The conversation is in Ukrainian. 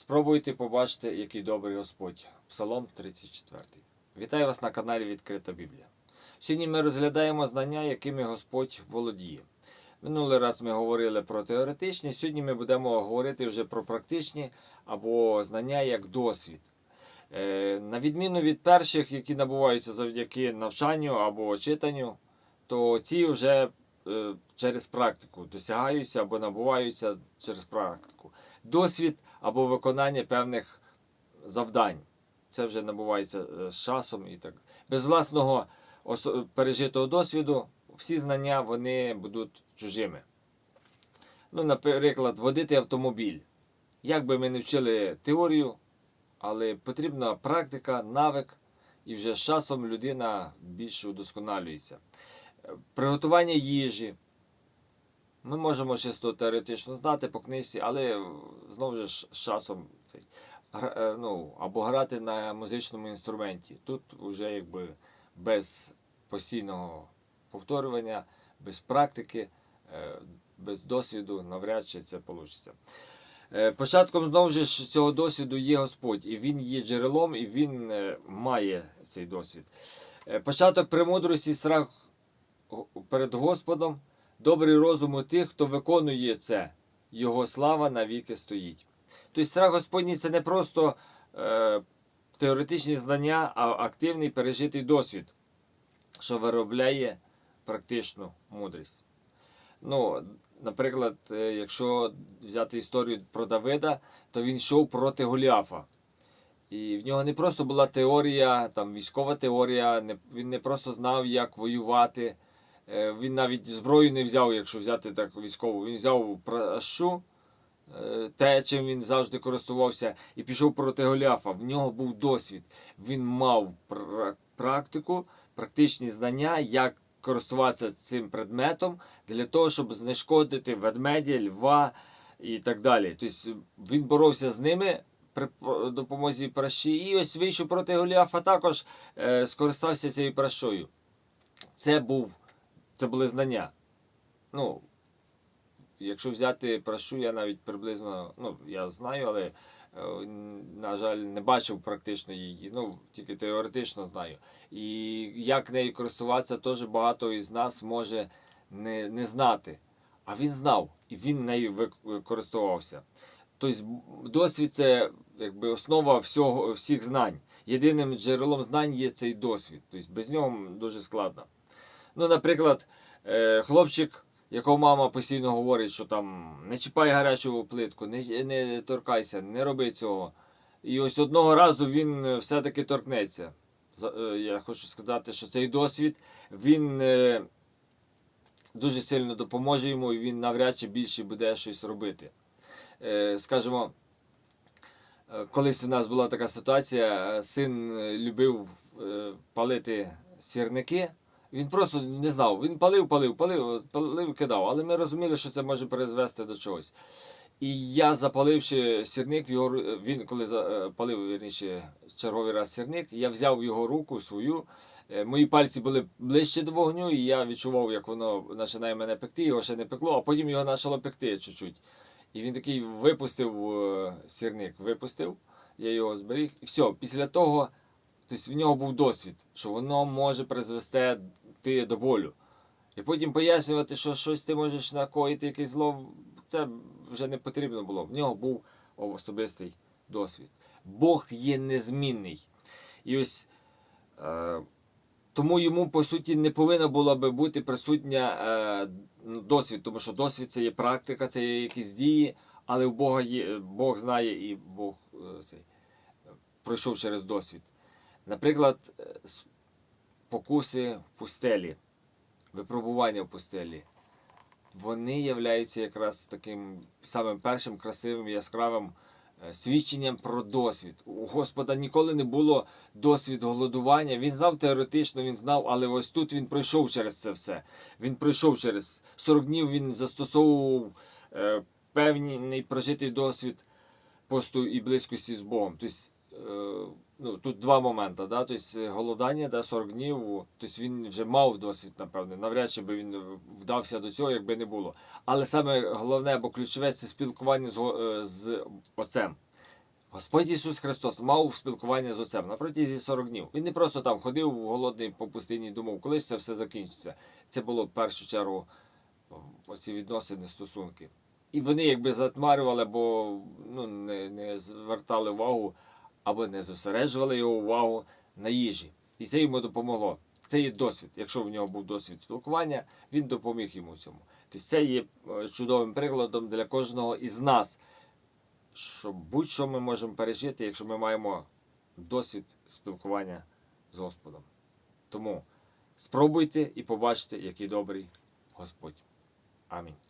Спробуйте побачити, який добрий Господь. Псалом 34. Вітаю вас на каналі Відкрита Біблія. Сьогодні ми розглядаємо знання, якими Господь володіє. Минулий раз ми говорили про теоретичні, сьогодні ми будемо говорити вже про практичні або знання як досвід. Е, На відміну від перших, які набуваються завдяки навчанню або читанню, то ці вже е, через практику досягаються або набуваються через практику. Досвід або виконання певних завдань. Це вже набувається е, з часом і так. Без власного пережитого досвіду всі знання вони будуть чужими. Ну, наприклад, водити автомобіль. Як би ми не вчили теорію, але потрібна практика, навик, і вже з часом людина більше удосконалюється. Е, Приготування їжі. Ми можемо чисто теоретично знати по книжці, але знову ж з часом цей, е, ну, або грати на музичному інструменті. Тут вже якби без постійного повторювання, без практики, е, без досвіду навряд чи це вийде. Початком знову ж цього досвіду є Господь, і Він є джерелом, і Він е, має цей досвід. Початок премудрості, страх перед Господом, добрий розум у тих, хто виконує це, Його слава навіки стоїть. Тобто страх Господній це не просто е, теоретичні знання, а активний пережитий досвід, що виробляє практичну мудрість. Ну, наприклад, е, якщо взяти історію про Давида, то він йшов проти Голіафа. І в нього не просто була теорія, там військова теорія, він не просто знав, як воювати. Е, Він навіть зброю не взяв, якщо взяти так військову. Він взяв пращу, е, те, чим він завжди користувався, і пішов проти Голіафа. В нього був досвід. Він мав практику, практичні знання, як користуватися цим предметом для того, щоб знешкодити ведмедя, льва і так далі. Тобто він боровся з ними при допомозі пращі, і ось вийшов проти Голіафа, також е, скористався цією пращою. Це був, це були знання. Ну, якщо взяти пращу, я навіть приблизно, ну, я знаю, але, е, на жаль, не бачив практично її. Ну, тільки теоретично знаю. І як нею користуватися, теж багато із нас може не, не знати. А він знав, і він нею вик- користувався. Тобто досвід це якби основа всього, всіх знань. Єдиним джерелом знань є цей досвід. Тобто без нього дуже складно. Ну, наприклад, е, хлопчик, якого мама постійно говорить, що там не чіпай гарячу плитку, не, не торкайся, не роби цього. І ось одного разу він е, все-таки торкнеться. Е, Я хочу сказати, що цей досвід він дуже сильно допоможе йому, і він навряд чи більше буде щось робити. Скажімо, колись у нас була така ситуація, син любив палити сірники. Він просто не знав. Він палив, палив, палив, палив, кидав. Але ми розуміли, що це може призвести до чогось. І я, запаливши сірник, його, він коли за- е, вірніше, черговий раз сірник, я взяв його руку свою. е, Мої пальці були ближче до вогню, і я відчував, як воно починає мене пекти, його ще не пекло, а потім його почало пекти чуть-чуть. І він такий випустив е, сірник, випустив, я його зберіг. І все, після того, тобто в нього був досвід, що воно може призвести ти до болю. І потім пояснювати, що щось ти можеш накоїти, якесь зло, це вже не потрібно було. В нього був особистий досвід. Бог є незмінний. І ось е, тому йому, по суті, не повинна була би бути присутня е, досвід, тому що досвід це є практика, це є якісь дії, але в Бога є, Бог знає і Бог е, цей, пройшов через досвід. Наприклад, е, покуси в пустелі, випробування в пустелі, вони являються якраз таким самим першим красивим яскравим е, свідченням про досвід. У Господа ніколи не було досвід голодування. Він знав теоретично, він знав, але ось тут він пройшов через це все. Він пройшов через 40 днів, він застосовував е, певний прожитий досвід посту і близькості з Богом. Тобто, е, ну, тут два моменти. Да? Тобто, голодання, да, 40 днів, тобто він вже мав досвід, напевне. Навряд чи би він вдався до цього, якби не було. Але саме головне або ключове це спілкування з, е, з отцем. Господь Ісус Христос мав спілкування з Отцем на протязі 40 днів. Він не просто там ходив голодний по пустині і думав, коли ж це все закінчиться. Це було в першу чергу оці відносини, стосунки. І вони якби затмарювали, або ну, не, не звертали увагу, або не зосереджували його увагу на їжі. І це йому допомогло. Це є досвід. Якщо в нього був досвід спілкування, він допоміг йому цьому. Тобто це є е, чудовим прикладом для кожного із нас, що будь-що ми можемо пережити, якщо ми маємо досвід спілкування з Господом. Тому спробуйте і побачите, який добрий Господь. Амінь.